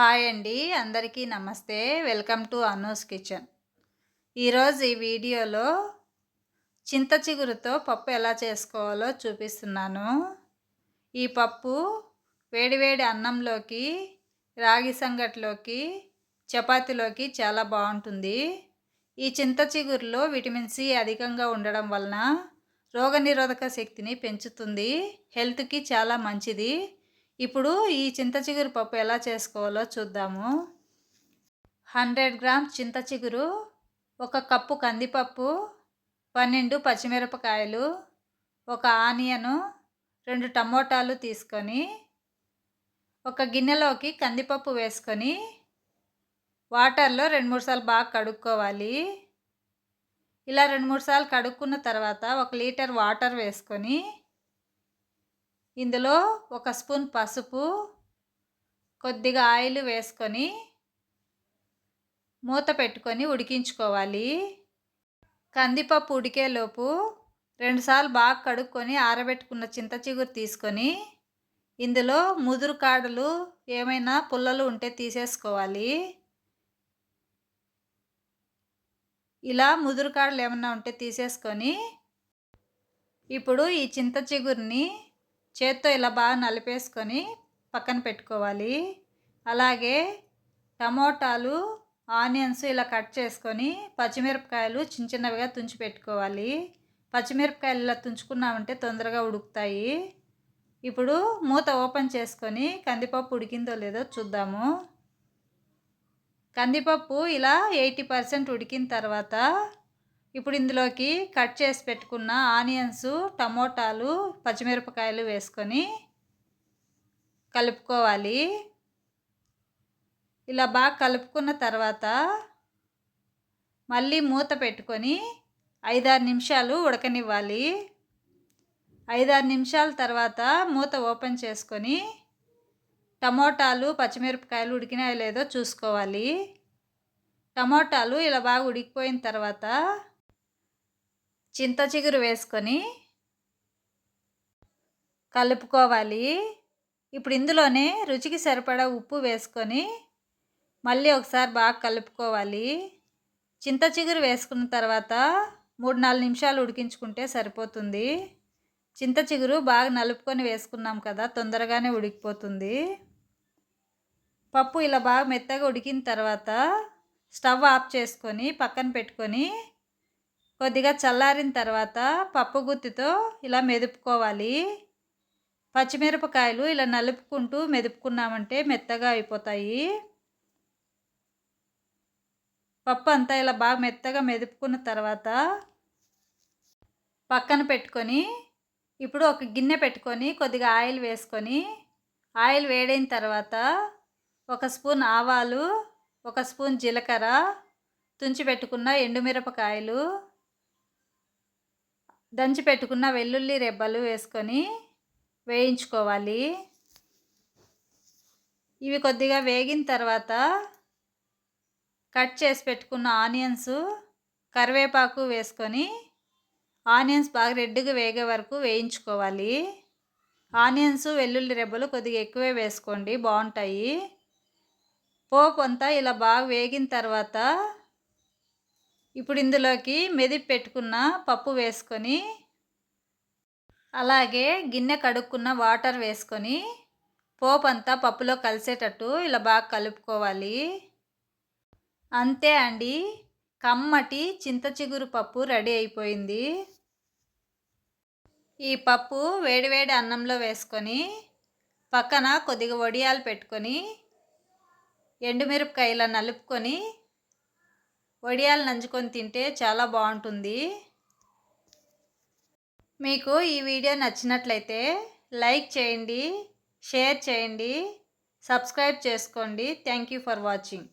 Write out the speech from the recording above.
Hi అండి అందరికీ నమస్తే. Welcome to Anu's kitchen. ఈరోజు ఈ వీడియోలో చింత చిగురుతో పప్పు ఎలా చేసుకోవాలో చూపిస్తున్నాను. ఈ పప్పు వేడివేడి అన్నంలోకి రాగి సంగట్లోకి చపాతీలోకి చాలా బాగుంటుంది. ఈ చింత చిగురులో విటమిన్ సి అధికంగా ఉండడం వలన రోగనిరోధక శక్తిని పెంచుతుంది. హెల్త్కి చాలా మంచిది. ఇప్పుడు ఈ చింత చిగురు పప్పు ఎలా చేసుకోవాలో చూద్దాము. హండ్రెడ్ గ్రామ్ చింత చిగురు ఒక కప్పు కందిపప్పు పన్నెండు పచ్చిమిరపకాయలు ఒక ఆనియను రెండు టమోటాలు తీసుకొని ఒక గిన్నెలోకి కందిపప్పు వేసుకొని వాటర్లో రెండు మూడు సార్లు బాగా కడుక్కోవాలి. ఇలా రెండు మూడు సార్లు కడుక్కున్న తర్వాత ఒక లీటర్ వాటర్ వేసుకొని ఇందులో ఒక స్పూన్ పసుపు కొద్దిగా ఆయిల్ వేసుకొని మూత పెట్టుకొని ఉడికించుకోవాలి. కందిపప్పు ఉడికేలోపు రెండుసార్లు బాగా కడుక్కొని ఆరబెట్టుకున్న చింత చిగురు తీసుకొని ఇందులో ముదురు కాడలు ఏమైనా పుల్లలు ఉంటే తీసేసుకోవాలి. ఇలా ముదురు కాడలు ఏమైనా ఉంటే తీసేసుకొని ఇప్పుడు ఈ చింత చిగురిని చేత్తో ఇలా బాగా నలిపేసుకొని పక్కన పెట్టుకోవాలి. అలాగే టమోటాలు ఆనియన్స్ ఇలా కట్ చేసుకొని పచ్చిమిరపకాయలు చిన్న చిన్నవిగా తుంచి పెట్టుకోవాలి. పచ్చిమిరపకాయలు ఇలా తుంచుకున్నామంటే తొందరగా ఉడుకుతాయి. ఇప్పుడు మూత ఓపెన్ చేసుకొని కందిపప్పు ఉడికిందో లేదో చూద్దాము. కందిపప్పు ఇలా ఎయిటీ పర్సెంట్ ఉడికిన తర్వాత ఇప్పుడు ఇందులోకి కట్ చేసి పెట్టుకున్న ఆనియన్స్ టమోటాలు పచ్చిమిరపకాయలు వేసుకొని కలుపుకోవాలి. ఇలా బాగా కలుపుకున్న తర్వాత మళ్ళీ మూత పెట్టుకొని ఐదారు నిమిషాలు ఉడకనివ్వాలి. ఐదారు నిమిషాల తర్వాత మూత ఓపెన్ చేసుకొని టమోటాలు పచ్చిమిరపకాయలు ఉడికినాయో లేదో చూసుకోవాలి. టమోటాలు ఇలా బాగా ఉడికిపోయిన తర్వాత చింత చిగురు వేసుకొని కలుపుకోవాలి. ఇప్పుడు ఇందులోనే రుచికి సరిపడా ఉప్పు వేసుకొని మళ్ళీ ఒకసారి బాగా కలుపుకోవాలి. చింత చిగురు వేసుకున్న తర్వాత మూడు నాలుగు నిమిషాలు ఉడికించుకుంటే సరిపోతుంది. చింత చిగురు బాగా నలుపుకొని వేసుకున్నాం కదా తొందరగానే ఉడికిపోతుంది. పప్పు ఇలా బాగా మెత్తగా ఉడికిన తర్వాత స్టవ్ ఆఫ్ చేసుకొని పక్కన పెట్టుకొని కొద్దిగా చల్లారిన తర్వాత పప్పు గుత్తితో ఇలా మెదుపుకోవాలి. పచ్చిమిరపకాయలు ఇలా నలుపుకుంటూ మెదుపుకున్నామంటే మెత్తగా అయిపోతాయి. పప్పు అంతా ఇలా బాగా మెత్తగా మెదుపుకున్న తర్వాత పక్కన పెట్టుకొని ఇప్పుడు ఒక గిన్నె పెట్టుకొని కొద్దిగా ఆయిల్ వేసుకొని ఆయిల్ వేడైన తర్వాత ఒక స్పూన్ ఆవాలు ఒక స్పూన్ జీలకర్ర తుంచి పెట్టుకున్న ఎండుమిరపకాయలు దంచి పెట్టుకున్న వెల్లుల్లి రెబ్బలు వేసుకొని వేయించుకోవాలి. ఇవి కొద్దిగా వేగిన తర్వాత కట్ చేసి పెట్టుకున్న ఆనియన్స్ కరివేపాకు వేసుకొని ఆనియన్స్ బాగా రెడ్గా వేగే వరకు వేయించుకోవాలి. ఆనియన్స్ వెల్లుల్లి రెబ్బలు కొద్దిగా ఎక్కువే వేసుకోండి బాగుంటాయి. పోపు అంతా ఇలా బాగా వేగిన తర్వాత ఇప్పుడు ఇందులోకి మెదిపి పెట్టుకున్న పప్పు వేసుకొని అలాగే గిన్నె కడుక్కున్న వాటర్ వేసుకొని పోపు అంతా పప్పులో కలిసేటట్టు ఇలా బాగా కలుపుకోవాలి. అంతే అండి. కమ్మటి చింత చిగురు పప్పు రెడీ అయిపోయింది. ఈ పప్పు వేడివేడి అన్నంలో వేసుకొని పక్కన కొద్దిగా వడియాలు పెట్టుకొని ఎండుమిరపకాయల నలుపుకొని వడియాలు నంచుకొని తింటే చాలా బాగుంటుంది. మీకు ఈ వీడియో నచ్చినట్లయితే లైక్ చేయండి షేర్ చేయండి సబ్స్క్రైబ్ చేసుకోండి. Thank you for watching.